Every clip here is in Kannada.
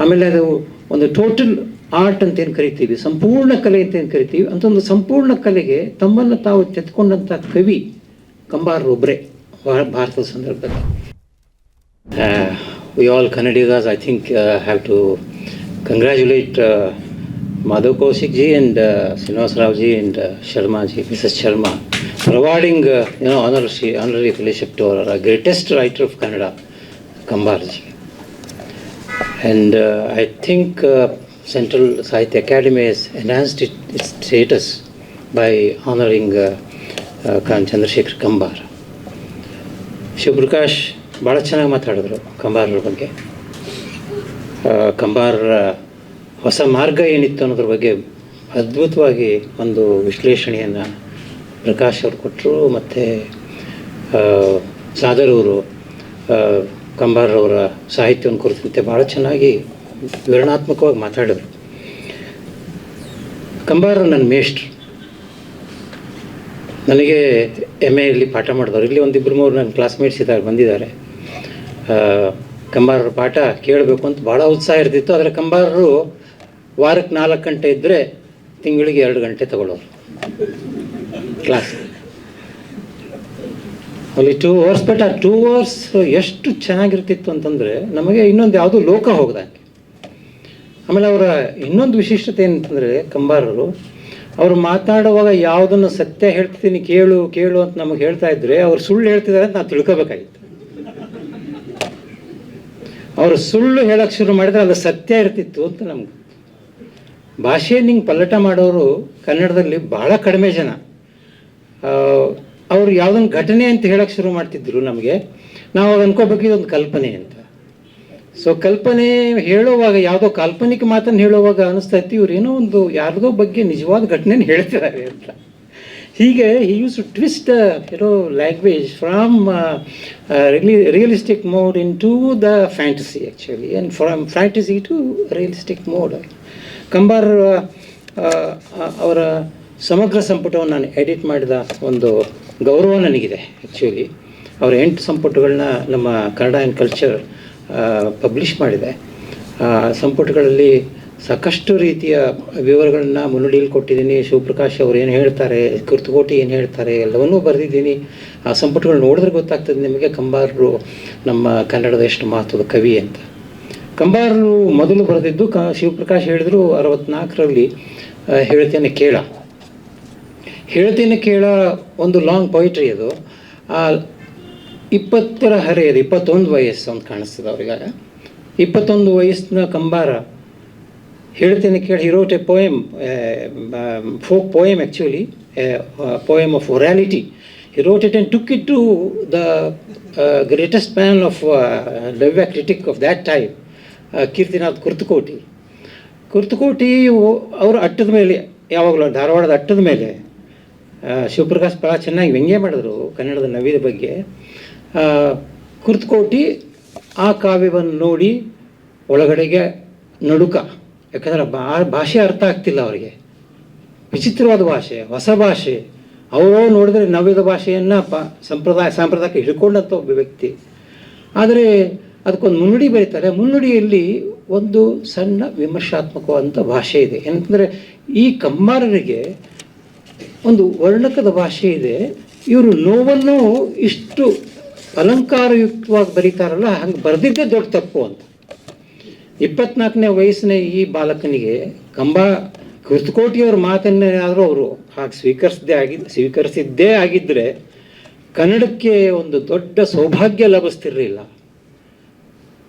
ಆಮೇಲೆ ಅದು ಒಂದು ಟೋಟಲ್ ಆರ್ಟ್ ಅಂತ ಏನು ಕರಿತೀವಿ ಸಂಪೂರ್ಣ ಕಲೆ ಅಂತ ಏನು ಕರಿತೀವಿ ಅಂತ ಒಂದು ಸಂಪೂರ್ಣ ಕಲೆಗೆ ತಮ್ಮನ್ನು ತಾವು ತೆತ್ಕೊಂಡಂಥ ಕವಿ ಕಂಬಾರರೊಬ್ಬರೇ ಭಾರತದ ಸಂದರ್ಭದಲ್ಲಿ we all Kannadigas I think have to congratulate Madhav Kaushik ji and uh, Srinivas Rao ji and uh, Sharma ji, Mrs. Sharma, providing uh, you know honorary, honorary fellowship to our uh, of Kannada, Kambar ji. And uh, I think uh, Central Sahitya Academy has enhanced it, its status by honoring uh, uh, Khan Chandrasekhar Kambar. Shivaprakash ಭಾಳ ಚೆನ್ನಾಗಿ ಮಾತಾಡಿದ್ರು ಕಂಬಾರರ ಬಗ್ಗೆ ಕಂಬಾರರ ಹೊಸ ಮಾರ್ಗ ಏನಿತ್ತು ಅನ್ನೋದ್ರ ಬಗ್ಗೆ ಅದ್ಭುತವಾಗಿ ಒಂದು ವಿಶ್ಲೇಷಣೆಯನ್ನು ಪ್ರಕಾಶ್ ಅವರು ಕೊಟ್ಟರು ಮತ್ತು ಸಾದರ್ ಕಂಬಾರರವರ ಸಾಹಿತ್ಯವನ್ನು ಕುರಿತಂತೆ ಭಾಳ ಚೆನ್ನಾಗಿ ವಿವರಣಾತ್ಮಕವಾಗಿ ಮಾತಾಡಿದರು. ಕಂಬಾರ ನನ್ನ ಮೇಷ್ಟ್ರು. ನನಗೆ ಎಂ ಎಲ್ಲಿ ಪಾಠ ಮಾಡಿದವರು. ಇಲ್ಲಿ ಒಂದಿಬ್ಬರು ಮೂರು ನನ್ನ ಕ್ಲಾಸ್ಮೇಟ್ಸ್ ಇದ್ದಾರೆ, ಬಂದಿದ್ದಾರೆ. ಕಂಬಾರರ ಪಾಠ ಕೇಳಬೇಕು ಅಂತ ಭಾಳ ಉತ್ಸಾಹ ಇರ್ತಿತ್ತು. ಆದರೆ ಕಂಬಾರರು ವಾರಕ್ಕೆ ನಾಲ್ಕು ಗಂಟೆ ಇದ್ದರೆ ತಿಂಗಳಿಗೆ ಎರಡು ಗಂಟೆ ತಗೊಳ್ಳೋರು. ಕ್ಲಾಸ್. ಅಲ್ಲಿ ಟೂ ಅವರ್ಸ್ ಬಟ್ ಆ ಟೂ ಅವರ್ಸ್ ಎಷ್ಟು ಚೆನ್ನಾಗಿರ್ತಿತ್ತು ಅಂತಂದರೆ ನಮಗೆ ಇನ್ನೊಂದು ಯಾವುದೋ ಲೋಕ ಹೋಗ್ದಂಗೆ. ಆಮೇಲೆ ಅವರ ಇನ್ನೊಂದು ವಿಶಿಷ್ಟತೆ ಏನಂತಂದರೆ ಕಂಬಾರರು, ಅವರು ಮಾತಾಡುವಾಗ ಯಾವುದನ್ನು ಸತ್ಯ ಹೇಳ್ತಿದ್ದೀನಿ ಕೇಳು ಕೇಳು ಅಂತ ನಮಗೆ ಹೇಳ್ತಾ ಇದ್ರೆ ಅವ್ರು ಸುಳ್ಳು ಹೇಳ್ತಿದ್ದಾರೆ ಅಂತ ನಾವು ತಿಳ್ಕೊಬೇಕಾಗಿತ್ತು. ಅವರು ಸುಳ್ಳು ಹೇಳಕ್ಕೆ ಶುರು ಮಾಡಿದ್ರೆ ಅದು ಸತ್ಯ ಇರ್ತಿತ್ತು ಅಂತ ನಮ್ಗೆ. ಭಾಷೆ ನಿಂಗೆ ಪಲ್ಲಟ ಮಾಡೋರು ಕನ್ನಡದಲ್ಲಿ ಭಾಳ ಕಡಿಮೆ ಜನ. ಅವ್ರು ಯಾವುದೊಂದು ಘಟನೆ ಅಂತ ಹೇಳಕ್ಕೆ ಶುರು ಮಾಡ್ತಿದ್ರು ನಮಗೆ, ನಾವು ಅವಾಗ ಅನ್ಕೋಬೇಕು, ಇದೊಂದು ಕಲ್ಪನೆ ಅಂತ. ಸೊ ಕಲ್ಪನೆ ಹೇಳುವಾಗ, ಯಾವುದೋ ಕಾಲ್ಪನಿಕ ಮಾತನ್ನು ಹೇಳುವಾಗ ಅನಿಸ್ತಾ ಇತ್ತು ಏನೋ ಒಂದು ಯಾರ್ದೋ ಬಗ್ಗೆ ನಿಜವಾದ ಘಟನೆನ ಹೇಳ್ತಿದ್ದಾರೆ ಅಂತ. ಹೀಗೆ ಹಿ ಯೂಸ್ ಟು ಟ್ವಿಸ್ಟ್ ಏನೋ language from realistic mode into the fantasy actually and from fantasy to realistic mode Kambar ಅವರ ಸಮಗ್ರ ಸಂಪುಟವನ್ನು ನಾನು ಎಡಿಟ್ ಮಾಡಿದ ಒಂದು ಗೌರವ ನನಗಿದೆ ಆ್ಯಕ್ಚುಲಿ ಅವರ ಎಂಟು ಸಂಪುಟಗಳನ್ನ ನಮ್ಮ ಕನ್ನಡ ಆ್ಯಂಡ್ ಕಲ್ಚರ್ ಪಬ್ಲಿಷ್ ಮಾಡಿದೆ. ಸಂಪುಟಗಳಲ್ಲಿ ಸಾಕಷ್ಟು ರೀತಿಯ ವಿವರಗಳನ್ನ ಮುನ್ನುಡಿಯಲ್ಲಿ ಕೊಟ್ಟಿದ್ದೀನಿ. ಶಿವಪ್ರಕಾಶ್ ಅವರು ಏನು ಹೇಳ್ತಾರೆ ಕುರ್ತಕೋಟಿ ಏನು ಹೇಳ್ತಾರೆ, ಎಲ್ಲವನ್ನೂ ಬರೆದಿದ್ದೀನಿ. ಆ ಸಂಪುಟಗಳು ನೋಡಿದ್ರೆ ಗೊತ್ತಾಗ್ತದೆ ನಿಮಗೆ ಕಂಬಾರರು ನಮ್ಮ ಕನ್ನಡದ ಎಷ್ಟು ಮಹತ್ವದ ಕವಿ ಅಂತ. ಕಂಬಾರರು ಮೊದಲು ಬರೆದಿದ್ದು ಕ, ಶಿವಪ್ರಕಾಶ್ ಹೇಳಿದ್ರು ಅರವತ್ನಾಲ್ಕರಲ್ಲಿ ಹೇಳ್ತೇನೆ ಕೇಳ. ಹೇಳ್ತೇನೆ ಕೇಳ ಒಂದು ಲಾಂಗ್ ಪೊಯಿಟ್ರಿ ಅದು. ಇಪ್ಪತ್ತರ ಹರೆಯದು, ಇಪ್ಪತ್ತೊಂದು ವಯಸ್ಸು ಅಂತ ಕಾಣಿಸ್ತದೆ ಅವ್ರಿಗಾಗ ಇಪ್ಪತ್ತೊಂದು ವಯಸ್ಸಿನ ಕಂಬಾರ. ಹೇಳ್ತೀನಿ ಕೇಳಿ he wrote a poem folk poem actually poem of orality he wrote it and took it to the greatest man of ಲವ್ಯ critic of that time Kirtinath Kurtakoti Kurtakoti ಅವರು ಅಟ್ಟದ ಮೇಲೆ, ಯಾವಾಗಲೂ ಧಾರವಾಡದ ಅಟ್ಟದ ಮೇಲೆ ಶಿವಪ್ರಕಾಶ್ ಭಾಳ ಚೆನ್ನಾಗಿ ವ್ಯಂಗ್ಯ ಮಾಡಿದ್ರು ಕನ್ನಡದ ನವ್ಯದ ಬಗ್ಗೆ. ಕುರ್ತ್ಕೋಟಿ ಆ ಕಾವ್ಯವನ್ನು ನೋಡಿ ಒಳಗಡೆಗೆ ನಡುಕ. ಯಾಕಂದ್ರೆ ಬಾ, ಭಾಷೆ ಅರ್ಥ ಆಗ್ತಿಲ್ಲ ಅವರಿಗೆ. ವಿಚಿತ್ರವಾದ ಭಾಷೆ, ಹೊಸ ಭಾಷೆ. ಅವರು ನೋಡಿದ್ರೆ ನವ್ಯದ ಭಾಷೆಯನ್ನು ಸಂಪ್ರದಾಯ ಸಾಂಪ್ರದಾಯಕ್ಕೆ ಹಿಡ್ಕೊಂಡಂಥ ಒಬ್ಬ ವ್ಯಕ್ತಿ. ಆದರೆ ಅದಕ್ಕೊಂದು ಮುನ್ನುಡಿ ಬರೀತಾರೆ. ಮುನ್ನುಡಿಯಲ್ಲಿ ಒಂದು ಸಣ್ಣ ವಿಮರ್ಶಾತ್ಮಕವಾದಂಥ ಭಾಷೆ ಇದೆ. ಏನಂತಂದರೆ ಈ ಕಮ್ಮಾರರಿಗೆ ಒಂದು ವರ್ಣಕದ ಭಾಷೆ ಇದೆ. ಇವರು ನೋವನ್ನು ಇಷ್ಟು ಅಲಂಕಾರಯುಕ್ತವಾಗಿ ಬರೀತಾರಲ್ಲ, ಹಂಗೆ ಬರೆದಿದ್ದೇ ದೊಡ್ಡ ತಪ್ಪು ಅಂತ. ಇಪ್ಪತ್ನಾಲ್ಕನೇ ವಯಸ್ಸಿನ ಈ ಬಾಲಕನಿಗೆ ಕಂಬ, ಕೃತುಕೋಟಿಯವ್ರ ಮಾತನ್ನೇ ಆದರೂ ಅವರು ಹಾಗೆ ಸ್ವೀಕರಿಸದೇ ಆಗಿ ಸ್ವೀಕರಿಸಿದ್ದೇ ಆಗಿದ್ದರೆ ಕನ್ನಡಕ್ಕೆ ಒಂದು ದೊಡ್ಡ ಸೌಭಾಗ್ಯ ಲಭಿಸ್ತಿರಲಿಲ್ಲ.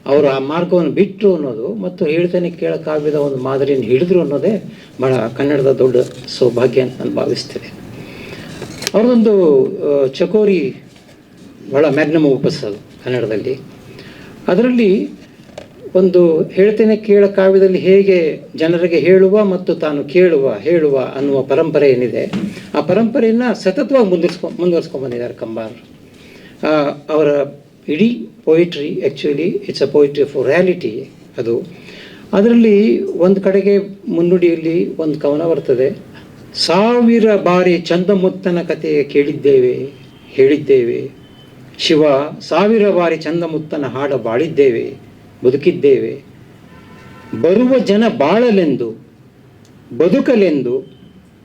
ಅವರು ಆ ಮಾರ್ಗವನ್ನು ಬಿಟ್ಟರು ಅನ್ನೋದು ಮತ್ತು ಹೇಳ್ತಾನೆ ಕೇಳೋಕ್ಕಾಗದ ಒಂದು ಮಾದರಿಯನ್ನು ಹಿಡಿದ್ರು ಅನ್ನೋದೇ ಭಾಳ ಕನ್ನಡದ ದೊಡ್ಡ ಸೌಭಾಗ್ಯ ಅಂತ ನಾನು ಭಾವಿಸ್ತೇನೆ. ಅವ್ರದ್ದೊಂದು ಆ, ಚಕೋರಿ ಭಾಳ ಮ್ಯಾಗ್ನಮ್ ಉಪಸ್ ಅದು ಕನ್ನಡದಲ್ಲಿ. ಅದರಲ್ಲಿ ಒಂದು ಹೇಳ್ತೇನೆ ಕೇಳ ಕಾವ್ಯದಲ್ಲಿ ಹೇಗೆ ಜನರಿಗೆ ಹೇಳುವ ಮತ್ತು ತಾನು ಕೇಳುವ ಹೇಳುವ ಅನ್ನುವ ಪರಂಪರೆ ಏನಿದೆ ಆ ಪರಂಪರೆಯನ್ನು ಸತತವಾಗಿ ಮುಂದುವರ್ಸ್ಕೊ ಮುಂದುವರ್ಸ್ಕೊಂಡು ಬಂದಿದ್ದಾರೆ ಕಂಬಾರರು. ಅವರ ಇಡೀ poetry actually it's a poetry of reality ಅದು. ಅದರಲ್ಲಿ ಒಂದು ಕಡೆಗೆ ಮುನ್ನುಡಿಯಲ್ಲಿ ಒಂದು ಕವನ ಬರ್ತದೆ. ಸಾವಿರ ಬಾರಿ ಚಂದಮುತ್ತನ ಕಥೆ ಕೇಳಿದ್ದೇವೆ, ಹೇಳಿದ್ದೇವೆ. ಶಿವ, ಸಾವಿರ ಬಾರಿ ಚಂದಮುತ್ತನ ಹಾಡ ಬಾಳಿದ್ದೇವೆ, ಬದುಕಿದ್ದೇವೆ. ಬರುವ ಜನ ಬಾಳಲೆಂದು, ಬದುಕಲೆಂದು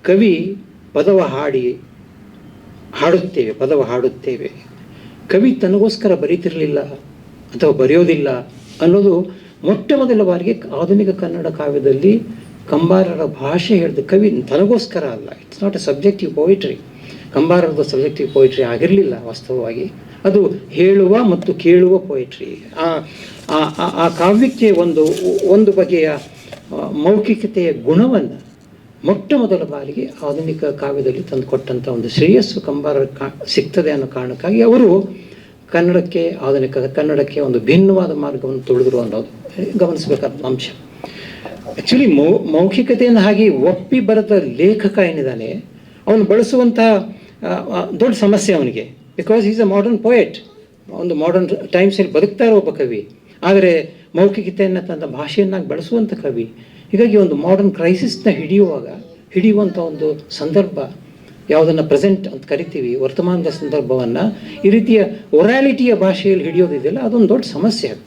ಕವಿ ಪದವ ಹಾಡಿ ಹಾಡುತ್ತೇವೆ, ಪದವ ಹಾಡುತ್ತೇವೆ. ಕವಿ ತನಗೋಸ್ಕರ ಬರೀತಿರಲಿಲ್ಲ ಅಥವಾ ಬರೆಯೋದಿಲ್ಲ ಅನ್ನೋದು ಮೊಟ್ಟ ಮೊದಲ ಬಾರಿಗೆ ಆಧುನಿಕ ಕನ್ನಡ ಕಾವ್ಯದಲ್ಲಿ ಕಂಬಾರರ ಭಾಷೆ ಹೇಳಿದ ಕವಿ ತನಗೋಸ್ಕರ ಅಲ್ಲ. It's not a subjective poetry ಕಂಬಾರರದ subjective poetry ಆಗಿರಲಿಲ್ಲ ವಾಸ್ತವವಾಗಿ. ಅದು ಹೇಳುವ ಮತ್ತು ಕೇಳುವ ಪೋಯಿಟ್ರಿ ಆ ಕಾವ್ಯಕ್ಕೆ ಒಂದು ಒಂದು ಬಗೆಯ ಮೌಖಿಕತೆಯ ಗುಣವನ್ನು ಮೊಟ್ಟ ಮೊದಲ ಬಾರಿಗೆ ಆಧುನಿಕ ಕಾವ್ಯದಲ್ಲಿ ತಂದುಕೊಟ್ಟಂಥ ಒಂದು ಶ್ರೇಯಸ್ಸು ಕಂಬಾರ ಕಾ ಸಿಗ್ತದೆ ಅನ್ನೋ ಕಾರಣಕ್ಕಾಗಿ ಅವರು ಕನ್ನಡಕ್ಕೆ ಆಧುನಿಕ ಕನ್ನಡಕ್ಕೆ ಒಂದು ಭಿನ್ನವಾದ ಮಾರ್ಗವನ್ನು ತೊಳೆದರು ಅನ್ನೋದು ಗಮನಿಸಬೇಕಾದ ಅಂಶ. ಆ್ಯಕ್ಚುಲಿ ಮೌ ಮೌಖಿಕತೆಯನ್ನು ಹಾಗೆ ಒಪ್ಪಿ ಬರೆದ ಲೇಖಕ ಏನಿದ್ದಾನೆ ಅವನು ಆ, ದೊಡ್ಡ ಸಮಸ್ಯೆ ಅವನಿಗೆ. Because is a modern poet ಒಂದು ಮಾಡರ್ನ್ ಟೈಮ್ಸಲ್ಲಿ ಬದುಕ್ತಾ ಇರೋ ಒಬ್ಬ ಕವಿ. ಆದರೆ ಮೌಖಿಕತೆಯನ್ನು ತನ್ನ ಭಾಷೆಯನ್ನಾಗಿ ಬಳಸುವಂಥ ಕವಿ. ಹೀಗಾಗಿ ಒಂದು ಮಾಡರ್ನ್ ಕ್ರೈಸಿಸ್ನ ಹಿಡಿಯುವಾಗ ಹಿಡಿಯುವಂಥ ಒಂದು ಸಂದರ್ಭ ಯಾವುದನ್ನು ಪ್ರೆಸೆಂಟ್ ಅಂತ ಕರಿತೀವಿ, ವರ್ತಮಾನದ ಸಂದರ್ಭವನ್ನು ಈ ರೀತಿಯ ಒರಾಲಿಟಿಯ ಭಾಷೆಯಲ್ಲಿ ಹಿಡಿಯೋದಿದೆಯಲ್ಲ ಅದೊಂದು ದೊಡ್ಡ ಸಮಸ್ಯೆ ಅದು.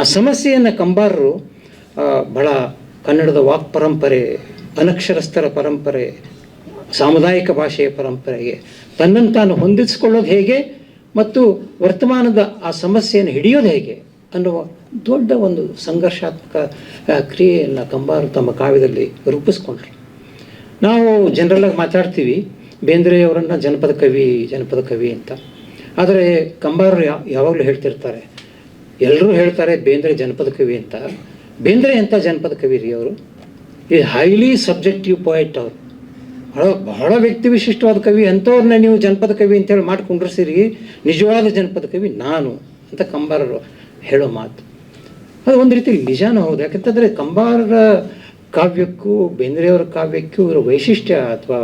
ಆ ಸಮಸ್ಯೆಯನ್ನು ಕಂಬಾರರು ಬಹಳ ಕನ್ನಡದ ವಾಕ್ ಪರಂಪರೆ, ಅನಕ್ಷರಸ್ಥರ ಪರಂಪರೆ, ಸಾಮುದಾಯಿಕ ಭಾಷೆಯ ಪರಂಪರೆಗೆ ತನ್ನನ್ನು ತಾನು ಹೊಂದಿಸಿಕೊಳ್ಳೋದು ಹೇಗೆ, ಮತ್ತು ವರ್ತಮಾನದ ಆ ಸಮಸ್ಯೆಯನ್ನು ಹಿಡಿಯೋದು ಹೇಗೆ? ಅನ್ನುವ ದೊಡ್ಡ ಒಂದು ಸಂಘರ್ಷಾತ್ಮಕ ಕ್ರಿಯೆಯನ್ನು ಕಂಬಾರು ತಮ್ಮ ಕಾವ್ಯದಲ್ಲಿ ರೂಪಿಸ್ಕೊಂಡ್ರು. ನಾವು ಜನರಲ್ಲಾಗಿ ಮಾತಾಡ್ತೀವಿ ಬೇಂದ್ರೆಯವರನ್ನು ಜನಪದ ಕವಿ ಜನಪದ ಕವಿ ಅಂತ. ಆದರೆ ಕಂಬಾರರು ಯಾವಾಗಲೂ ಹೇಳ್ತಿರ್ತಾರೆ, ಎಲ್ಲರೂ ಹೇಳ್ತಾರೆ ಬೇಂದ್ರೆ ಜನಪದ ಕವಿ ಅಂತ. ಬೇಂದ್ರೆ ಅಂತ ಜನಪದ ಕವಿ ರೀ ಅವರು? ಈ ಹೈಲಿ ಸಬ್ಜೆಕ್ಟಿವ್ ಪಾಯಿಂಟ್ ಅವರು. ಬಹಳ ಬಹಳ ವ್ಯಕ್ತಿ ವಿಶಿಷ್ಟವಾದ ಕವಿ, ಅಂಥವ್ರನ್ನ ನೀವು ಜನಪದ ಕವಿ ಅಂತೇಳಿ ಮಾಡಿ ನಿಜವಾದ ಜನಪದ ಕವಿ ನಾನು ಅಂತ ಕಂಬಾರರು. ಹೇಳೋ ಮಾತು. ಅದು ಒಂದು ರೀತಿ ನಿಜಾನೂ ಹೌದು. ಯಾಕಂತಂದರೆ ಕಂಬಾರರ ಕಾವ್ಯಕ್ಕೂ, ಬೇಂದ್ರೆಯವರ ಕಾವ್ಯಕ್ಕೂ ಇವರ ವೈಶಿಷ್ಟ್ಯ ಅಥವಾ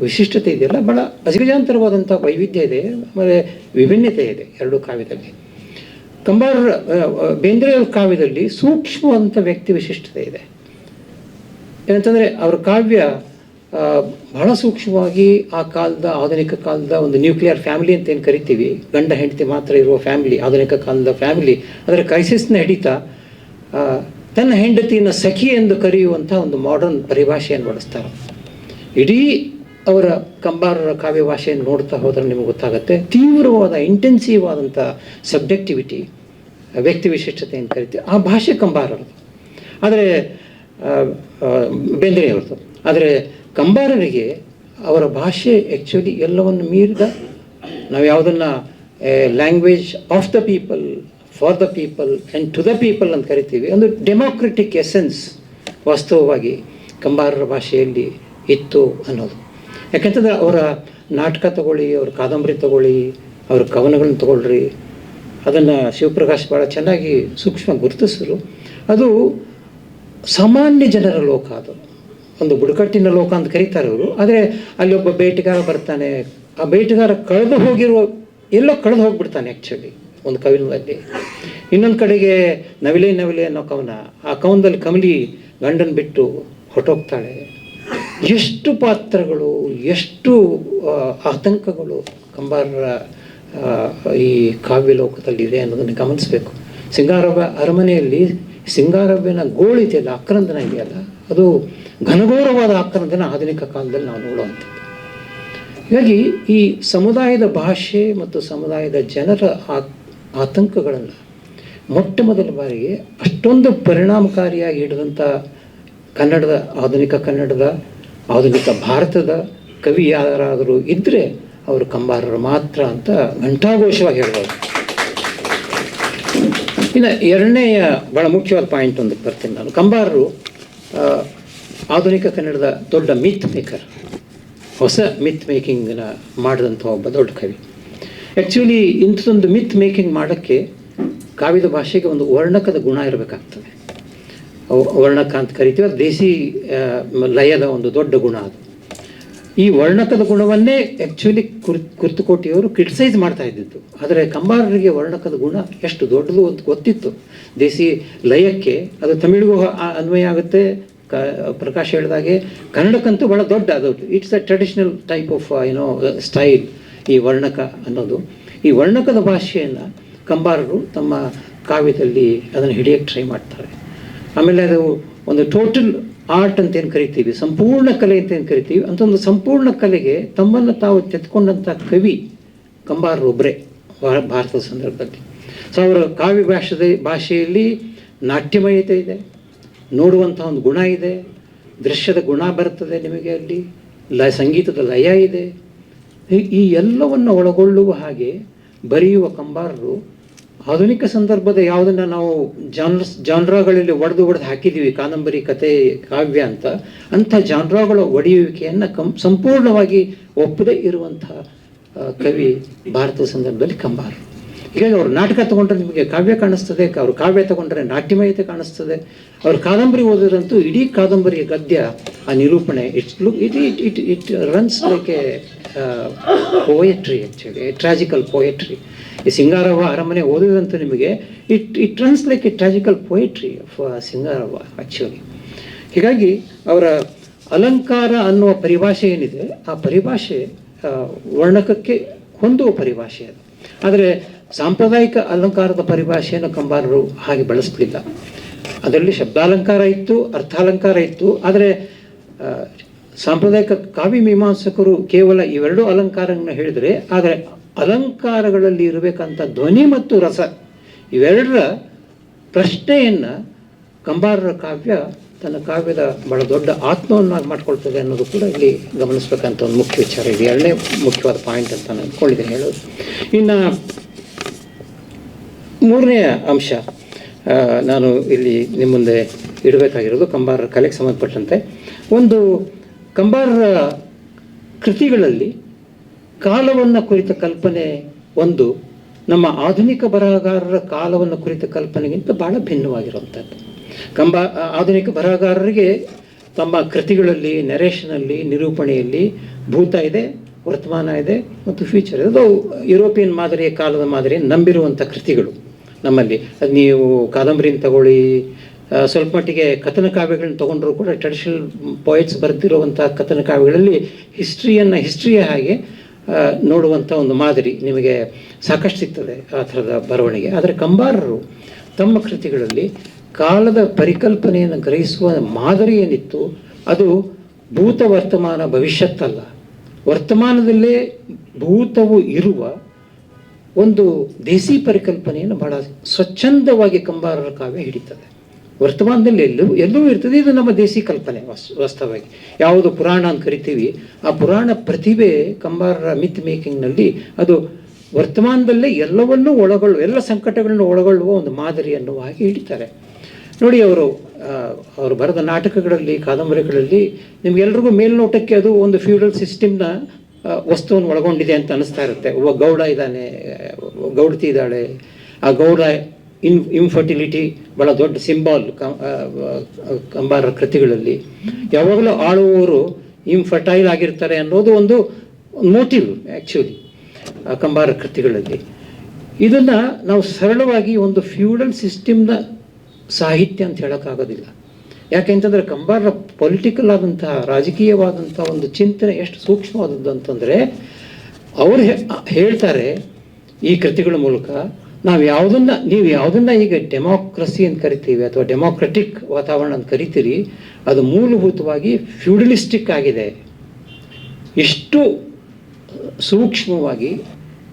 ವಿಶಿಷ್ಟತೆ ಇದೆಯಲ್ಲ ಭಾಳ ಅಜಗಜಾಂತರವಾದಂಥ ವೈವಿಧ್ಯ ಇದೆ, ಆಮೇಲೆ ವಿಭಿನ್ನತೆ ಇದೆ ಎರಡು ಕಾವ್ಯದಲ್ಲಿ. ಕಂಬಾರರ ಬೇಂದ್ರೆಯವರ ಕಾವ್ಯದಲ್ಲಿ ಸೂಕ್ಷ್ಮವಾದಂಥ ವ್ಯಕ್ತಿ ವಿಶಿಷ್ಟತೆ ಇದೆ. ಏನಂತಂದರೆ, ಅವರ ಕಾವ್ಯ ಬಹಳ ಸೂಕ್ಷ್ಮವಾಗಿ ಆ ಕಾಲದ ಆಧುನಿಕ ಕಾಲದ ಒಂದು ನ್ಯೂಕ್ಲಿಯರ್ ಫ್ಯಾಮಿಲಿ ಅಂತ ಏನು ಕರಿತೀವಿ, ಗಂಡ ಹೆಂಡತಿ ಮಾತ್ರ ಇರುವ ಫ್ಯಾಮಿಲಿ, ಆಧುನಿಕ ಕಾಲದ ಫ್ಯಾಮಿಲಿ, ಅದರ ಕ್ರೈಸಿಸ್ನ ಹಿಡಿತಾ ತನ್ನ ಹೆಂಡತಿಯನ್ನು ಸಖಿ ಎಂದು ಕರೆಯುವಂಥ ಒಂದು ಮಾಡರ್ನ್ ಪರಿಭಾಷೆಯನ್ನು ಬಳಸ್ತಾರೆ. ಇಡೀ ಅವರ ಕಂಬಾರರ ಕಾವ್ಯ ಭಾಷೆಯನ್ನು ನೋಡ್ತಾ ಹೋದ್ರೆ ನಿಮಗೆ ಗೊತ್ತಾಗುತ್ತೆ, ತೀವ್ರವಾದ ಇಂಟೆನ್ಸಿವ್ ಆದಂಥ ಸಬ್ಜೆಕ್ಟಿವಿಟಿ ವ್ಯಕ್ತಿ ವಿಶಿಷ್ಟತೆ ಅಂತ ಕರಿತೀವಿ. ಆ ಭಾಷೆ ಕಂಬಾರರದು ಆದರೆ ಬೇಂದ್ರೆಯವ್ರದ್ದು ಆದರೆ ಕಂಬಾರರಿಗೆ ಅವರ ಭಾಷೆ ಆ್ಯಕ್ಚುಲಿ ಎಲ್ಲವನ್ನು ಮೀರಿದ ನಾವು ಯಾವುದನ್ನು language of the people for the people and to the people ಅಂತ ಕರಿತೀವಿ. ಒಂದು ಡೆಮೋಕ್ರೆಟಿಕ್ ಎಸೆನ್ಸ್ ವಾಸ್ತವವಾಗಿ ಕಂಬಾರರ ಭಾಷೆಯಲ್ಲಿ ಇತ್ತು ಅನ್ನೋದು. ಯಾಕೆಂತಂದ್ರೆ ಅವರ ನಾಟಕ ತಗೊಳ್ಳಿ, ಅವ್ರ ಕಾದಂಬರಿ ತಗೊಳ್ಳಿ, ಅವ್ರ ಕವನಗಳನ್ನ ತಗೊಳ್ರಿ, ಅದನ್ನು ಶಿವಪ್ರಕಾಶ್ ಭಾಳ ಚೆನ್ನಾಗಿ ಸೂಕ್ಷ್ಮ ಗುರುತಿಸಿದ್ರು. ಅದು ಸಾಮಾನ್ಯ ಜನರ ಲೋಕ ಅದು. ಒಂದು ಬುಡಕಟ್ಟಿನ ಲೋಕ ಅಂತ ಕರೀತಾರೆ ಅವರು. ಆದರೆ ಅಲ್ಲಿ ಒಬ್ಬ ಬೇಟೆಗಾರ ಬರ್ತಾನೆ. ಆ ಬೇಟೆಗಾರ ಕಳೆದು ಹೋಗಿರುವ, ಎಲ್ಲೋ ಕಳೆದು ಹೋಗ್ಬಿಡ್ತಾನೆ ಆ್ಯಕ್ಚುಲಿ ಒಂದು ಕವಿನಲ್ಲಿ. ಇನ್ನೊಂದು ಕಡೆಗೆ ನವಿಲೆ ನವಿಲೆ ಅನ್ನೋ ಕವನ. ಆ ಕವನದಲ್ಲಿ ಕಮಲಿ ಗಂಡನ ಬಿಟ್ಟು ಹೊಟ್ಟೋಗ್ತಾಳೆ ಎಷ್ಟು ಪಾತ್ರಗಳು, ಎಷ್ಟು ಆತಂಕಗಳು ಕಂಬಾರರ ಈ ಕಾವ್ಯ ಲೋಕದಲ್ಲಿ ಇದೆ ಅನ್ನೋದನ್ನು ಗಮನಿಸಬೇಕು. ಸಿಂಗಾರವ್ಯ ಅರಮನೆಯಲ್ಲಿ ಸಿಂಗಾರವ್ಯನ ಗೋಳಿದೆಯಲ್ಲ, ಅಕ್ರಂದನ ಇದೆಯಲ್ಲ? ಅದು ಘನಘೋರವಾದ ಆಕ್ರಂದನ ಆಧುನಿಕ ಕಾಲದಲ್ಲಿ ನಾವು ನೋಡುವಂಥದ್ದು. ಹೀಗಾಗಿ ಈ ಸಮುದಾಯದ ಭಾಷೆ ಮತ್ತು ಸಮುದಾಯದ ಜನರ ಆತಂಕಗಳನ್ನು ಮೊಟ್ಟ ಮೊದಲ ಬಾರಿಗೆ ಅಷ್ಟೊಂದು ಪರಿಣಾಮಕಾರಿಯಾಗಿ ಹಿಡಿದಂಥ ಕನ್ನಡದ ಆಧುನಿಕ ಕನ್ನಡದ, ಆಧುನಿಕ ಭಾರತದ ಕವಿ ಯಾರಾದರೂ ಇದ್ದರೆ ಅವರು ಕಂಬಾರರು ಮಾತ್ರ ಅಂತ ಘಂಟಾಘೋಷವಾಗಿ ಹೇಳ್ಬೋದು. ಇನ್ನು ಎರಡನೆಯ ಭಾಳ ಮುಖ್ಯವಾದ ಪಾಯಿಂಟ್ ಒಂದಕ್ಕೆ ಬರ್ತೀನಿ ನಾನು. ಕಂಬಾರರು ಆಧುನಿಕ ಕನ್ನಡದ ದೊಡ್ಡ ಮಿತ್ ಮೇಕರ್ ಹೊಸ ಮಿತ್ ಮೇಕಿಂಗ್ನ ಮಾಡಿದಂಥ ಒಬ್ಬ ದೊಡ್ಡ ಕವಿ. ಆ್ಯಕ್ಚುಲಿ ಇಂಥದ್ದೊಂದು ಮಿತ್ ಮೇಕಿಂಗ್ ಮಾಡೋಕ್ಕೆ ಕಾವ್ಯದ ಭಾಷೆಗೆ ಒಂದು ವರ್ಣಕದ ಗುಣ ಇರಬೇಕಾಗ್ತದೆ. ವರ್ಣಕ ಅಂತ ಕರಿತೀವಿ ದೇಸಿ ಲಯದ ಒಂದು ದೊಡ್ಡ ಗುಣ ಅದು. ಈ ವರ್ಣಕದ ಗುಣವನ್ನೇ ಆ್ಯಕ್ಚುಲಿ ಕುರ್, ಕುರ್ತುಕೋಟಿಯವರು ಕ್ರಿಟಿಸೈಸ್ ಮಾಡ್ತಾ ಇದ್ದಿದ್ದು. ಆದರೆ ಕಂಬಾರರಿಗೆ ವರ್ಣಕದ ಗುಣ ಎಷ್ಟು ದೊಡ್ಡದು ಅಂತ ಗೊತ್ತಿತ್ತು. ದೇಸಿ ಲಯಕ್ಕೆ ಅದು ತಮಿಳಿಗೂ ಅನ್ವಯ ಆಗುತ್ತೆ. ಕ, ಪ್ರಕಾಶ್ ಹೇಳಿದಾಗೆ ಕನ್ನಡಕ್ಕಂತೂ ಭಾಳ ದೊಡ್ಡ, ಅದು it's a traditional type of ಏನೋ ಸ್ಟೈಲ್ ಈ ವರ್ಣಕ ಅನ್ನೋದು. ಈ ವರ್ಣಕದ ಭಾಷೆಯನ್ನು ಕಂಬಾರರು ತಮ್ಮ ಕಾವ್ಯದಲ್ಲಿ ಅದನ್ನು ಹಿಡಿಯೋಕ್ಕೆ ಟ್ರೈ ಮಾಡ್ತಾರೆ. ಆಮೇಲೆ ಅದು ಒಂದು ಟೋಟಲ್ ಆರ್ಟ್ ಅಂತ ಏನು ಕರಿತೀವಿ? ಸಂಪೂರ್ಣ ಕಲೆ ಅಂತ ಏನು ಕರಿತೀವಿ? ಅಂತ ಒಂದು ಸಂಪೂರ್ಣ ಕಲೆಗೆ ತಮ್ಮನ್ನು ತಾವು ತೆತ್ಕೊಂಡಂಥ ಕವಿ ಕಂಬಾರರು ಒಬ್ಬರೇ ಭಾರತದ ಸಂದರ್ಭದಲ್ಲಿ. ಸೊ ಅವರ ಕಾವ್ಯ ಭಾಷೆದ, ಭಾಷೆಯಲ್ಲಿ ನಾಟ್ಯಮಯತೆ ಇದೆ ನೋಡುವಂಥ ಒಂದು ಗುಣ ಇದೆ, ದೃಶ್ಯದ ಗುಣ ಬರ್ತದೆ ನಿಮಗೆ ಅಲ್ಲಿ, ಲ, ಸಂಗೀತದ ಲಯ ಇದೆ. ಈ ಎಲ್ಲವನ್ನು ಒಳಗೊಳ್ಳುವ ಹಾಗೆ ಬರೆಯುವ ಕಂಬಾರರು ಆಧುನಿಕ ಸಂದರ್ಭದ ಯಾವುದನ್ನು ನಾವು ಜಾನ್ರಸ್ ಜಾನ್ರಾಗಳಲ್ಲಿ ಒಡೆದು ಒಡೆದು ಹಾಕಿದ್ದೀವಿ ಕಾದಂಬರಿ ಕತೆ, ಕಾವ್ಯ ಅಂತ. ಅಂಥ ಜಾನ್ರಾಗಳ ಒಡೆಯುವಿಕೆಯನ್ನು ಕಂ, ಸಂಪೂರ್ಣವಾಗಿ ಒಪ್ಪದೇ ಇರುವಂಥ ಕವಿ ಭಾರತದ ಸಂದರ್ಭದಲ್ಲಿ ಕಂಬಾರ. ಹೀಗಾಗಿ ಅವರು ನಾಟಕ ತಗೊಂಡ್ರೆ ನಿಮಗೆ ಕಾವ್ಯ ಕಾಣಿಸ್ತದೆ, ಅವರು ಕಾವ್ಯ ತಗೊಂಡ್ರೆ ನಾಟ್ಯಮಯತೆ ಕಾಣಿಸ್ತದೆ. ಅವರು ಕಾದಂಬರಿ ಓದಿದ್ರಂತೂ ಇಡೀ ಕಾದಂಬರಿಯ ಗದ್ಯ, ಆ ನಿರೂಪಣೆ, it's look, it it it it runs like a poetry actually tragical poetry ಈ ಸಿಂಗಾರವ ಅರಮನೆ ಓದಿದಂತ ನಿಮಗೆ it it runs like a tragical poetry of ಸಿಂಗಾರವ actually ಹೀಗಾಗಿ ಅವರ ಅಲಂಕಾರ ಅನ್ನುವ ಪರಿಭಾಷೆ ಏನಿದೆ, ಆ ಪರಿಭಾಷೆ ವರ್ಣಕಕ್ಕೆ ಹೊಂದುವ ಪರಿಭಾಷೆ ಅದು. ಆದರೆ ಸಾಂಪ್ರದಾಯಿಕ ಅಲಂಕಾರದ ಪರಿಭಾಷೆಯನ್ನು ಕಂಬಾರರು ಹಾಗೆ ಬಳಸಲಿಲ್ಲ. ಅದರಲ್ಲಿ ಶಬ್ದಾಲಂಕಾರ ಇತ್ತು, ಅರ್ಥಾಲಂಕಾರ ಇತ್ತು, ಆದರೆ ಸಾಂಪ್ರದಾಯಿಕ ಕಾವ್ಯ ಮೀಮಾಂಸಕರು ಕೇವಲ ಇವೆರಡೂ ಅಲಂಕಾರಗಳನ್ನು ಹೇಳಿದರೆ, ಆದರೆ ಅಲಂಕಾರಗಳಲ್ಲಿ ಇರಬೇಕಂತ ಧ್ವನಿ ಮತ್ತು ರಸ, ಇವೆರಡರ ಪ್ರಶ್ನೆಯನ್ನು ಕಂಬಾರರ ಕಾವ್ಯ ತನ್ನ ಕಾವ್ಯದ ಬಹಳ ದೊಡ್ಡ ಆತ್ಮವನ್ನಾಗಿ ಮಾಡಿಕೊಳ್ತದೆ ಅನ್ನೋದು ಕೂಡ ಇಲ್ಲಿ ಗಮನಿಸ್ಬೇಕಂತ ಒಂದು ಮುಖ್ಯ ವಿಚಾರ ಇದೆ. ಎರಡನೇ ಮುಖ್ಯವಾದ ಪಾಯಿಂಟ್ ಅಂತ ನಾನು ಅಂದ್ಕೊಂಡಿದ್ದೀನಿ ಹೇಳೋದು. ಇನ್ನು ಮೂರನೇ ಅಂಶ ನಾನು ಇಲ್ಲಿ ನಿಮ್ಮ ಮುಂದೆ ಇಡಬೇಕಾಗಿರೋದು ಕಂಬಾರರ ಕಲೆಗೆ ಸಂಬಂಧಪಟ್ಟಂತೆ. ಒಂದು ಕಂಬಾರರ ಕೃತಿಗಳಲ್ಲಿ ಕಾಲವನ್ನು ಕುರಿತ ಕಲ್ಪನೆ ಒಂದು, ನಮ್ಮ ಆಧುನಿಕ ಬರಹಗಾರರ ಕಾಲವನ್ನು ಕುರಿತ ಕಲ್ಪನೆಗಿಂತ ಬಹಳ ಭಿನ್ನವಾಗಿರುವಂಥದ್ದು ಕಂಬ ಆಧುನಿಕ ಬರಹಗಾರರಿಗೆ ತಮ್ಮ ಕೃತಿಗಳಲ್ಲಿ ನೆರೇಷನಲ್ಲಿ ನಿರೂಪಣೆಯಲ್ಲಿ ಭೂತ ಇದೆ, ವರ್ತಮಾನ ಇದೆ ಮತ್ತು ಫ್ಯೂಚರ್ ಇದೆ. ಅದು ಯುರೋಪಿಯನ್ ಮಾದರಿಯ ಕಾಲದ ಮಾದರಿ ನಂಬಿರುವಂಥ ಕೃತಿಗಳು ನಮ್ಮಲ್ಲಿ. ಅದು ನೀವು ಕಾದಂಬರಿನ ತಗೊಳ್ಳಿ ಸ್ವಲ್ಪ ಮಟ್ಟಿಗೆ ಕಥನ ಕಾವ್ಯಗಳನ್ನ ತಗೊಂಡ್ರು ಕೂಡ ಟ್ರೆಡಿಷನಲ್ ಪಾಯಿಂಟ್ಸ್ ಬರೆದಿರುವಂಥ ಕಥನ ಕಾವ್ಯಗಳಲ್ಲಿ ಹಿಸ್ಟ್ರಿಯನ್ನು ಹಿಸ್ಟ್ರಿಯ ಹಾಗೆ ನೋಡುವಂಥ ಒಂದು ಮಾದರಿ ನಿಮಗೆ ಸಾಕಷ್ಟು ಸಿಗ್ತದೆ ಆ ಥರದ ಬರವಣಿಗೆ. ಆದರೆ ಕಂಬಾರರು ತಮ್ಮ ಕೃತಿಗಳಲ್ಲಿ ಕಾಲದ ಪರಿಕಲ್ಪನೆಯನ್ನು ಗ್ರಹಿಸುವ ಮಾದರಿ ಏನಿತ್ತು, ಅದು ಭೂತ ವರ್ತಮಾನ ಭವಿಷ್ಯತ್ತಲ್ಲ. ವರ್ತಮಾನದಲ್ಲೇ ಭೂತವು ಇರುವ ಒಂದು ದೇಸಿ ಪರಿಕಲ್ಪನೆಯನ್ನು ಬಹಳ ಸ್ವಚ್ಛಂದವಾಗಿ ಕಂಬಾರರ ಕಾವ್ಯ ಹಿಡಿತದೆ. ವರ್ತಮಾನದಲ್ಲಿ ಎಲ್ಲೂ ಎಲ್ಲೂ ಇರ್ತದೆ. ಇದು ನಮ್ಮ ದೇಸಿ ಕಲ್ಪನೆ ವಾಸ್, ವಾಸ್ತವವಾಗಿ. ಯಾವುದು ಪುರಾಣ ಅಂತ ಕರಿತೀವಿ, ಆ ಪುರಾಣ ಪ್ರತಿಭೆ ಕಂಬಾರರ ಮಿತ್ ಮೇಕಿಂಗ್ನಲ್ಲಿ ಅದು ವರ್ತಮಾನದಲ್ಲೇ ಎಲ್ಲವನ್ನೂ ಒಳಗೊಳ್ಳುವ, ಎಲ್ಲ ಸಂಕಟಗಳನ್ನು ಒಳಗೊಳ್ಳುವ ಒಂದು ಮಾದರಿ ಅನ್ನುವ ಹಾಗೆ ಹಿಡಿತಾರೆ. ನೋಡಿ ಅವರು ಅವರು ಬರೆದ ನಾಟಕಗಳಲ್ಲಿ, ಕಾದಂಬರಿಗಳಲ್ಲಿ ನಿಮ್ಗೆಲ್ರಿಗೂ ಮೇಲ್ನೋಟಕ್ಕೆ ಅದು ಒಂದು ಫ್ಯೂಡಲ್ ಸಿಸ್ಟಮ್ನ ವಸ್ತುವನ್ನು ಒಳಗೊಂಡಿದೆ ಅಂತ ಅನಿಸ್ತಾ ಇರುತ್ತೆ. ಒಬ್ಬ ಗೌಡ ಇದ್ದಾನೆ ಗೌಡತಿ ಇದ್ದಾಳೆ, ಆ ಗೌಡ ಇನ್ ಇನ್ಫರ್ಟಿಲಿಟಿ ಬಹಳ ದೊಡ್ಡ ಸಿಂಬಾಲ್ ಕಂಬಾರ ಕೃತಿಗಳಲ್ಲಿ. ಯಾವಾಗಲೂ ಆಳುವವರು ಇನ್ಫರ್ಟೈಲ್ ಆಗಿರ್ತಾರೆ ಅನ್ನೋದು ಒಂದು ಮೋಟಿವ್ ಆ್ಯಕ್ಚುಲಿ ಕಂಬಾರ ಕೃತಿಗಳಲ್ಲಿ. ಇದನ್ನು ನಾವು ಸರಳವಾಗಿ ಒಂದು ಫ್ಯೂಡಲ್ ಸಿಸ್ಟಮ್ನ ಸಾಹಿತ್ಯ ಅಂತ ಹೇಳೋಕ್ಕಾಗೋದಿಲ್ಲ. ಯಾಕೆಂತಂದರೆ ಕಂಬಾರರ ಪೊಲಿಟಿಕಲ್ ಆದಂತಹ ರಾಜಕೀಯವಾದಂಥ ಒಂದು ಚಿಂತನೆ ಎಷ್ಟು ಸೂಕ್ಷ್ಮವಾದದ್ದು ಅಂತಂದರೆ, ಅವರು ಹೇಳ್ತಾರೆ ಈ ಕೃತಿಗಳ ಮೂಲಕ ನಾವು ಯಾವುದನ್ನ, ನೀವು ಯಾವುದನ್ನ ಈಗ ಡೆಮೋಕ್ರಸಿ ಅಂತ ಕರಿತೀವಿ ಅಥವಾ ಡೆಮೋಕ್ರೆಟಿಕ್ ವಾತಾವರಣ ಅಂತ ಕರಿತೀರಿ, ಅದು ಮೂಲಭೂತವಾಗಿ ಫ್ಯೂಡಲಿಸ್ಟಿಕ್ ಆಗಿದೆ. ಇಷ್ಟು ಸೂಕ್ಷ್ಮವಾಗಿ,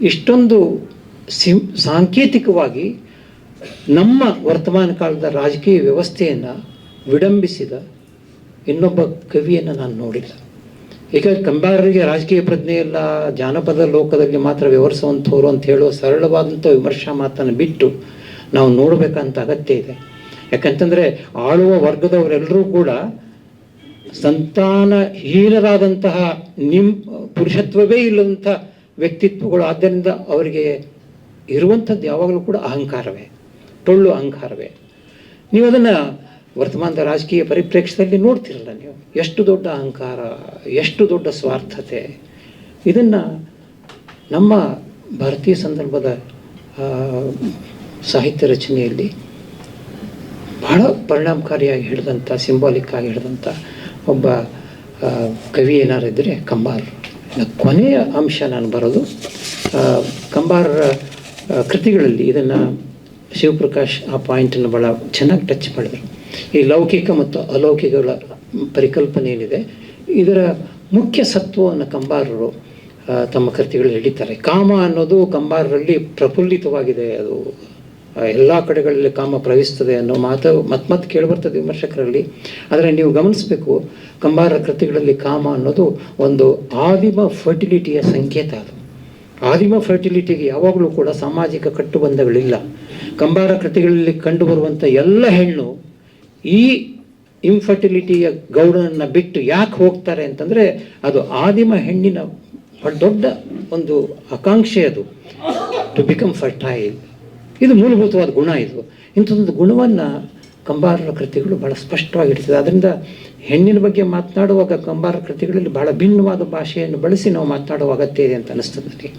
ಇಷ್ಟೊಂದು ಸಾಂಕೇತಿಕವಾಗಿ ನಮ್ಮ ವರ್ತಮಾನ ಕಾಲದ ರಾಜಕೀಯ ವ್ಯವಸ್ಥೆಯನ್ನು ವಿಡಂಬಿಸಿದ ಇನ್ನೊಬ್ಬ ಕವಿಯನ್ನು ನಾನು ನೋಡಿಲ್ಲ. ಈಗ ಕಂಬಾರರಿಗೆ ರಾಜಕೀಯ ಪ್ರಜ್ಞೆ ಇಲ್ಲ, ಜಾನಪದ ಲೋಕದಲ್ಲಿ ಮಾತ್ರ ವ್ಯವಹರಿಸುವಂಥವ್ರು ಅಂತ ಹೇಳುವ ಸರಳವಾದಂಥ ವಿಮರ್ಶಾ ಮಾತನ್ನು ಬಿಟ್ಟು ನಾವು ನೋಡಬೇಕಂತ ಅಗತ್ಯ ಇದೆ. ಯಾಕಂತಂದರೆ ಆಳುವ ವರ್ಗದವರೆಲ್ಲರೂ ಕೂಡ ಸಂತಾನಹೀನರಾದಂತಹ ನಿಮ್ ಪುರುಷತ್ವವೇ ಇಲ್ಲದಂಥ ವ್ಯಕ್ತಿತ್ವಗಳು, ಆದ್ದರಿಂದ ಅವರಿಗೆ ಇರುವಂಥದ್ದು ಯಾವಾಗಲೂ ಕೂಡ ಅಹಂಕಾರವೇ, ಟೊಳ್ಳು ಅಹಂಕಾರವೇ. ನೀವು ಅದನ್ನು ವರ್ತಮಾನದ ರಾಜಕೀಯ ಪರಿಪ್ರೇಕ್ಷ್ಯದಲ್ಲಿ ನೋಡ್ತಿರಲ್ಲ ನೀವು. ಎಷ್ಟು ದೊಡ್ಡ ಅಹಂಕಾರ, ಎಷ್ಟು ದೊಡ್ಡ ಸ್ವಾರ್ಥತೆ. ಇದನ್ನು ನಮ್ಮ ಭಾರತೀಯ ಸಂದರ್ಭದ ಸಾಹಿತ್ಯ ರಚನೆಯಲ್ಲಿ ಬಹಳ ಪರಿಣಾಮಕಾರಿಯಾಗಿ ಹಿಡಿದಂಥ ಸಿಂಬಾಲಿಕ್ ಆಗಿ ಹಿಡಿದಂಥ ಒಬ್ಬ ಕವಿ ಏನಾರು ಇದ್ದರೆ ಕಂಬಾರ್. ಕೊನೆಯ ಅಂಶ ನಾನು ಬರೋದು ಕಂಬಾರರ ಕೃತಿಗಳಲ್ಲಿ ಇದನ್ನು ಶಿವಪ್ರಕಾಶ್ ಆ ಪಾಯಿಂಟನ್ನು ಭಾಳ ಚೆನ್ನಾಗಿ ಟಚ್ ಮಾಡಿದರು. ಈ ಲೌಕಿಕ ಮತ್ತು ಅಲೌಕಿಕಗಳ ಪರಿಕಲ್ಪನೆ ಏನಿದೆ, ಇದರ ಮುಖ್ಯ ಸತ್ವವನ್ನು ಕಂಬಾರರು ತಮ್ಮ ಕೃತಿಗಳಲ್ಲಿ ಹಿಡಿತಾರೆ ಕಾಮ ಅನ್ನೋದು ಕಂಬಾರರಲ್ಲಿ ಪ್ರಫುಲ್ಲಿತವಾಗಿದೆ, ಅದು ಎಲ್ಲ ಕಡೆಗಳಲ್ಲಿ ಕಾಮ ಪ್ರವಹಿಸ್ತದೆ ಅನ್ನೋ ಮಾತು ಮತ್ತೆ ಮತ್ತೆ ಕೇಳಿಬರ್ತದೆ ವಿಮರ್ಶಕರಲ್ಲಿ. ಆದರೆ ನೀವು ಗಮನಿಸಬೇಕು, ಕಂಬಾರ ಕೃತಿಗಳಲ್ಲಿ ಕಾಮ ಅನ್ನೋದು ಒಂದು ಆದಿಮ ಫರ್ಟಿಲಿಟಿಯ ಸಂಕೇತ ಅದು. ಆದಿಮ ಫರ್ಟಿಲಿಟಿಗೆ ಯಾವಾಗಲೂ ಕೂಡ ಸಾಮಾಜಿಕ ಕಟ್ಟುಬಂಧಗಳಿಲ್ಲ. ಕಂಬಾರ ಕೃತಿಗಳಲ್ಲಿ ಕಂಡುಬರುವಂಥ ಎಲ್ಲ ಹೆಣ್ಣು ಈ ಇನ್ಫರ್ಟಿಲಿಟಿಯ ಗೌಡನನ್ನು ಬಿಟ್ಟು ಯಾಕೆ ಹೋಗ್ತಾರೆ ಅಂತಂದರೆ ಅದು ಆದಿಮ ಹೆಣ್ಣಿನ ದೊಡ್ಡ ಒಂದು ಆಕಾಂಕ್ಷೆ ಅದು. ಟು ಬಿಕಮ್ ಫರ್ಟೈಲ್ ಇದು ಮೂಲಭೂತವಾದ ಗುಣ ಇದು. ಇಂಥದ್ದೊಂದು ಗುಣವನ್ನು ಕಂಬಾರರ ಕೃತಿಗಳು ಬಹಳ ಸ್ಪಷ್ಟವಾಗಿ ಇರ್ತದೆ ಅದರಿಂದ ಹೆಣ್ಣಿನ ಬಗ್ಗೆ ಮಾತನಾಡುವಾಗ ಕಂಬಾರ ಕೃತಿಗಳಲ್ಲಿ ಬಹಳ ಭಿನ್ನವಾದ ಭಾಷೆಯನ್ನು ಬಳಸಿ ನಾವು ಮಾತನಾಡುವ ಅಗತ್ಯ ಇದೆ ಅಂತ ಅನಿಸ್ತದೆ ನನಗೆ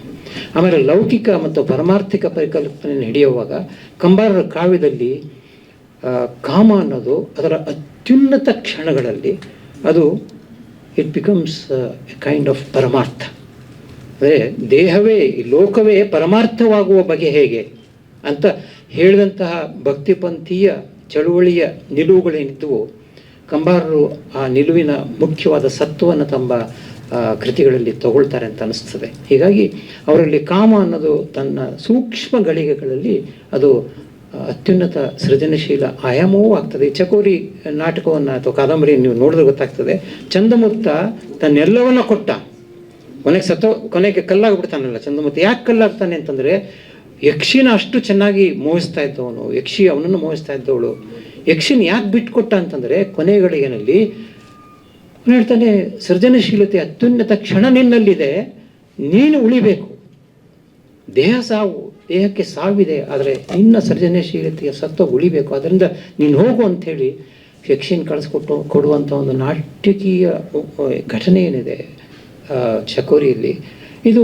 ಆಮೇಲೆ ಲೌಕಿಕ ಮತ್ತು ಪರಮಾರ್ಥಿಕ ಪರಿಕಲ್ಪನೆಯನ್ನು ಹಿಡಿಯುವಾಗ ಕಂಬಾರರ ಕಾವ್ಯದಲ್ಲಿ ಕಾಮ ಅನ್ನೋದು ಅದರ ಅತ್ಯುನ್ನತ ಕ್ಷಣಗಳಲ್ಲಿ ಅದು it becomes a kind of ಪರಮಾರ್ಥ. ಅಂದರೆ ದೇಹವೇ ಈ ಲೋಕವೇ ಪರಮಾರ್ಥವಾಗುವ ಬಗೆ ಹೇಗೆ ಅಂತ ಹೇಳಿದಂತಹ ಭಕ್ತಿಪಂಥೀಯ ಚಳುವಳಿಯ ನಿಲುವುಗಳೇನಿದ್ದವು, ಕಂಬಾರರು ಆ ನಿಲುವಿನ ಮುಖ್ಯವಾದ ಸತ್ವವನ್ನು ತಮ್ಮ ಕೃತಿಗಳಲ್ಲಿ ತಗೊಳ್ತಾರೆ ಅಂತ ಅನಿಸ್ತದೆ. ಹೀಗಾಗಿ ಅವರಲ್ಲಿ ಕಾಮ ಅನ್ನೋದು ತನ್ನ ಸೂಕ್ಷ್ಮ ಗಳಿಗೆಗಳಲ್ಲಿ ಅದು ಅತ್ಯುನ್ನತ ಸೃಜನಶೀಲ ಆಯಾಮವೂ ಆಗ್ತದೆ. ಚಕೋರಿ ನಾಟಕವನ್ನು ಅಥವಾ ಕಾದಂಬರಿಯನ್ನು ನೀವು ನೋಡಿದ್ರೆ ಗೊತ್ತಾಗ್ತದೆ. ಚಂದಮುತ್ತ ತನ್ನೆಲ್ಲವನ್ನ ಕೊಟ್ಟ. ಕೊನೆಗೆ ಸತ್ತ, ಕೊನೆಗೆ ಕಲ್ಲಾಗ್ಬಿಡ್ತಾನಲ್ಲ ಚಂದಮುತ್ತ ಯಾಕೆ ಕಲ್ಲಾಗ್ತಾನೆ ಅಂತಂದರೆ, ಯಕ್ಷಿನ ಅಷ್ಟು ಚೆನ್ನಾಗಿ ಮೋಹಿಸ್ತಾ ಇದ್ದವನು, ಯಕ್ಷಿ ಅವನನ್ನು ಮೋಹಿಸ್ತಾ ಇದ್ದವಳು. ಯಕ್ಷಿನ ಯಾಕೆ ಬಿಟ್ಕೊಟ್ಟ ಅಂತಂದರೆ, ಕೊನೆಗಳಿಗೆನಲ್ಲಿ ಹೇಳ್ತಾನೆ, ಸೃಜನಶೀಲತೆ ಅತ್ಯುನ್ನತ ಕ್ಷಣ ನಿನ್ನಲ್ಲಿದೆ, ನೀನು ಉಳಿಬೇಕು. ದೇಹ ಸಾವು, ದೇಹಕ್ಕೆ ಸಾವಿದೆ, ಆದರೆ ನಿನ್ನ ಸೃಜನಶೀಲತೆಯ ಸತ್ವ ಉಳಿಬೇಕು. ಅದರಿಂದ ನೀನು ಹೋಗು ಅಂಥೇಳಿ ಫಿಕ್ಷನ್ ಕಳಿಸ್ಕೊಟ್ಟು ಕೊಡುವಂಥ ಒಂದು ನಾಟಕೀಯ ಘಟನೆ ಏನಿದೆ ಚಕೋರಿಯಲ್ಲಿ, ಇದು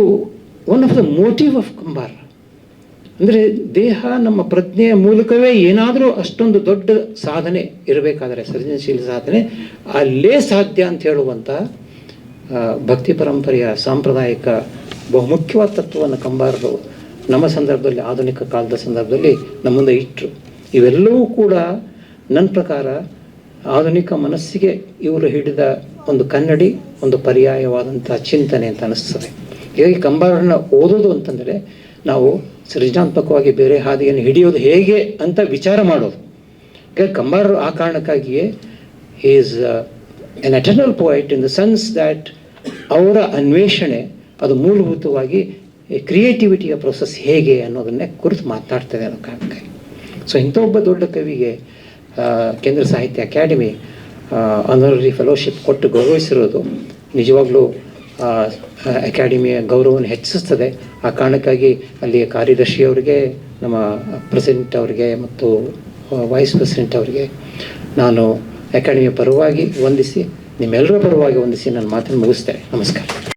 one of the motive of Kambar. ಅಂದರೆ ದೇಹ ನಮ್ಮ ಪ್ರಜ್ಞೆಯ ಮೂಲಕವೇ ಏನಾದರೂ ಅಷ್ಟೊಂದು ದೊಡ್ಡ ಸಾಧನೆ ಇರಬೇಕಾದರೆ, ಸೃಜನಶೀಲ ಸಾಧನೆ, ಅಲ್ಲೇ ಸಾಧ್ಯ ಅಂತ ಹೇಳುವಂಥ ಭಕ್ತಿ ಪರಂಪರೆಯ ಸಾಂಪ್ರದಾಯಿಕ ಬಹುಮುಖ್ಯವಾದ ತತ್ವವನ್ನು ಕಂಬಾರರು ನಮ್ಮ ಸಂದರ್ಭದಲ್ಲಿ, ಆಧುನಿಕ ಕಾಲದ ಸಂದರ್ಭದಲ್ಲಿ ನಮ್ಮ ಮುಂದೆ ಇಟ್ಟರು ಇವೆಲ್ಲವೂ ಕೂಡ ನನ್ನ ಪ್ರಕಾರ ಆಧುನಿಕ ಮನಸ್ಸಿಗೆ ಇವರು ಹಿಡಿದ ಒಂದು ಕನ್ನಡಿ, ಒಂದು ಪರ್ಯಾಯವಾದಂಥ ಚಿಂತನೆ ಅಂತ ಅನಿಸ್ತದೆ. ಹೀಗಾಗಿ ಕಂಬಾರನ್ನ ಓದೋದು ಅಂತಂದರೆ ನಾವು ಸೃಜನಾತ್ಮಕವಾಗಿ ಬೇರೆ ಹಾದಿಯನ್ನು ಹಿಡಿಯೋದು ಹೇಗೆ ಅಂತ ವಿಚಾರ ಮಾಡೋದು. ಹೀಗಾಗಿ ಕಂಬಾರರು ಆ ಕಾರಣಕ್ಕಾಗಿಯೇ is an eternal point in the sense that ಅವರ ಅನ್ವೇಷಣೆ ಅದು ಮೂಲಭೂತವಾಗಿ ಕ್ರಿಯೇಟಿವಿಟಿಯ ಪ್ರೊಸೆಸ್ ಹೇಗೆ ಅನ್ನೋದನ್ನೇ ಕುರಿತು ಮಾತನಾಡ್ತದೆ ಅನ್ನೋ ಕಾರಣಕ್ಕಾಗಿ. ಸೊ ಇಂಥ ಒಬ್ಬ ದೊಡ್ಡ ಕವಿಗೆ ಕೇಂದ್ರ ಸಾಹಿತ್ಯ ಅಕಾಡೆಮಿ ಆನರರಿ ಫೆಲೋಶಿಪ್ ಕೊಟ್ಟು ಗೌರವಿಸಿರೋದು ನಿಜವಾಗ್ಲೂ ಅಕಾಡೆಮಿಯ ಗೌರವವನ್ನು ಹೆಚ್ಚಿಸ್ತದೆ ಆ ಕಾರಣಕ್ಕಾಗಿ ಅಲ್ಲಿಯ ಕಾರ್ಯದರ್ಶಿಯವರಿಗೆ ನಮ್ಮ ಪ್ರೆಸಿಡೆಂಟ್ ಅವರಿಗೆ ಮತ್ತು ವೈಸ್ ಪ್ರೆಸಿಡೆಂಟ್ ಅವರಿಗೆ ನಾನು ಅಕಾಡೆಮಿಯ ಪರವಾಗಿ ವಂದಿಸಿ, ನಿಮ್ಮೆಲ್ಲರ ಪರವಾಗಿ ವಂದಿಸಿ ನನ್ನ ಮಾತನ್ನು ಮುಗಿಸ್ತೇನೆ. ನಮಸ್ಕಾರ.